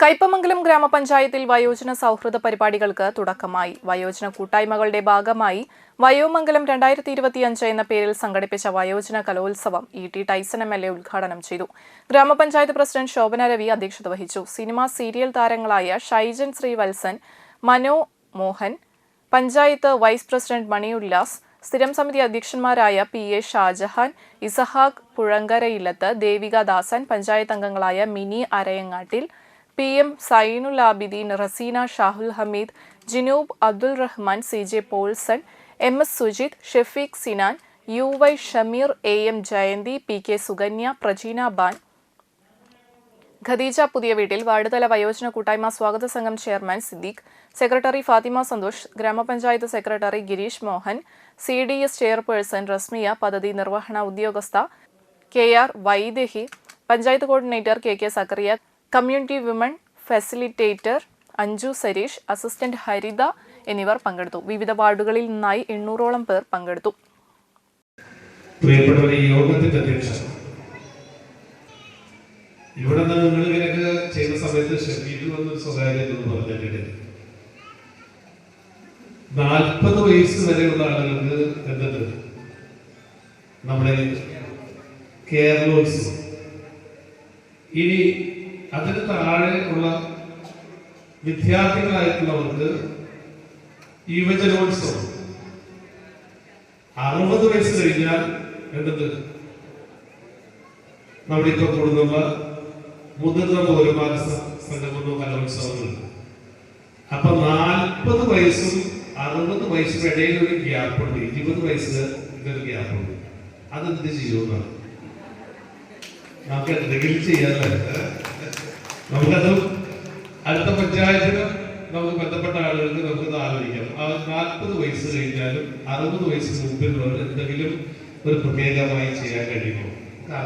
കയ്പമംഗലം ഗ്രാമപഞ്ചായത്തിൽ വയോജന സൗഹൃദ പരിപാടികൾക്ക് തുടക്കമായി. വയോജന കൂട്ടായ്മകളുടെ ഭാഗമായി വയോമംഗലം രണ്ടായിരത്തി ഇരുപത്തിയഞ്ച് എന്ന പേരിൽ സംഘടിപ്പിച്ച വയോജന കലോത്സവം E T Taison M L A ഉദ്ഘാടനം ചെയ്തു. ഗ്രാമപഞ്ചായത്ത് പ്രസിഡന്റ് ശോഭന രവി അധ്യക്ഷത വഹിച്ചു. സിനിമ സീരിയൽ താരങ്ങളായ ഷൈജൻ ശ്രീവത്സൻ മനോ മോഹൻ പഞ്ചായത്ത് വൈസ് പ്രസിഡന്റ് മണി ഉല്ലാസ് സ്ഥിരം സമിതി അധ്യക്ഷന്മാരായ പി എ ഷാജഹാൻ ഇസഹാഖ് പുഴങ്കരയില്ലത്ത് ദേവിക ദാസൻ പഞ്ചായത്ത് അംഗങ്ങളായ Mini Arayangattil P M Sainul Abideen Raseena Shahul Hameed Jinoob Abdul Rahman C J Paulson M S Sujith Shefeeq Sinan U Y Shameer A M Jayanthi P K Sukanya Prajeena ban. Khadeeja പുതിയ വീട്ടിൽ വാർഡുതല വയോജന കൂട്ടായ്മ സ്വാഗത സംഘം chairman Siddique secretary Fathima Santhosh ഗ്രാമപഞ്ചായത്ത് secretary Girish Mohan C D S chairperson Rasmiya പദ്ധതി നിർവഹണ ഉദ്യോഗസ്ഥ K R Vaidehi panchayat coordinator K K Sakkariya community women facilitator Anju Sareesh assistant Haritha എന്നിവർ പങ്കെടുത്തു. വിവിധ വാർഡുകളിൽ നിന്നായി എണ്ണൂറോളം പേർ പങ്കെടുത്തു. പ്രിയപ്പെട്ടവരെ യോഗത്തിന്റെ അധ്യക്ഷൻ ഇവിടെ നിങ്ങൾ ഇങ്ങനെയൊക്കെ ചെയ്യുന്ന സമയത്ത് ഷെഫീൽ വന്നൊരു സ്വകാര്യം പറഞ്ഞിട്ടുണ്ട്. നാൽപ്പത് വയസ്സ് വരെയുള്ള ആളുകൾക്ക് എന്തുണ്ട്? നമ്മുടെ കേരളോത്സവം. ഇനി അതിന് താഴെ ഉള്ള വിദ്യാർത്ഥികളായിട്ടുള്ളവർക്ക് യുവജനോത്സവം. അറുപത് വയസ്സ് കഴിഞ്ഞാൽ എന്ത് നമ്മുടെ ഇപ്പൊ കൂടുന്നുള്ള മുതിർന്ന പൗരമാന സംഘടന കലോത്സവങ്ങളുണ്ട് അപ്പൊ നാൽപ്പത് വയസ്സും അറുപത് വയസ്സും ഇടയിൽ ഒരു ഗ്യാപ്പുണ്ട് ഇരുപത് വയസ്സിന് ഇതൊരു ഗ്യാപ്പുണ്ട് അതെന്ത് ചെയ്യുമെന്നാണ്? നമുക്ക് എന്തെങ്കിലും ചെയ്യാല്ലേ നമുക്കത് അടുത്ത പഞ്ചായത്തിന് നമുക്ക് ബന്ധപ്പെട്ട ആളുകൾക്ക് നമുക്ക് ആലോചിക്കാം. ആ നാൽപ്പത് വയസ്സ് കഴിഞ്ഞാലും അറുപത് വയസ്സ് മുമ്പിലുള്ളവർ എന്തെങ്കിലും ഒരു പ്രത്യേകമായി ചെയ്യാൻ കഴിയുമോ?